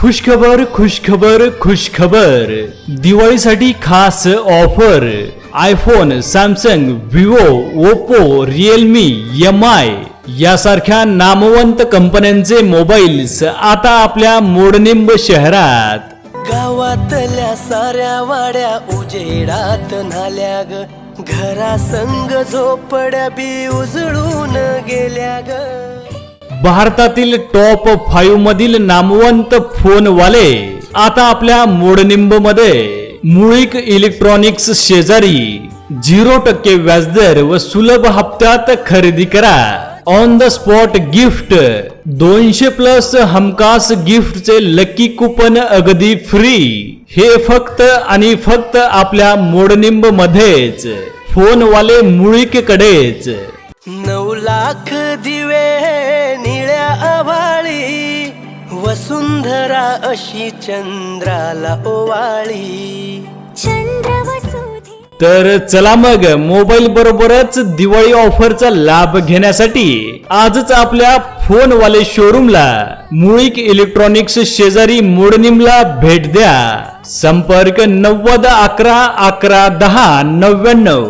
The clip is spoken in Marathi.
खुशखबर खुशखबर खुशखबर दिवाळीसाठी खास offer iPhone Samsung Vivo Oppo Realme M I यासारख्या नामवंत कंपन्यांचे मोबाईल्स आता आपल्या मोडनिंब शहरात. गावातल्या साऱ्या वाड्या उजेडात नाल्या ग. घरा संग झोपड्या बी उजळून भारतातील टॉप फाईव्ह मधील नामवंत फोनवाले आता आपल्या मोडनिंबमध्ये मुळीक इलेक्ट्रॉनिक्स शेजारी झिरो टक्के व्याजदर व सुलभ हप्त्यात खरेदी करा. ऑन द स्पॉट गिफ्ट दोनशे प्लस हमखास गिफ्टचे लकी कुपन अगदी फ्री हे फक्त आणि फक्त आपल्या मोडनिंब मध्येच फोनवाले मुळीक कडेच नऊ लाख दिवे वसुंधरा अशी चंद्राला ओवाळी. तर चला मग मोबाईल बरोबरच दिवाळी ऑफरचा लाभ घेण्यासाठी आजच आपल्या फोनवाले शोरूमला मुळीक इलेक्ट्रॉनिक्स शेजारी मोडनिमला भेट द्या. संपर्क नव्वद अकरा अकरा दहा नव्याण्णव.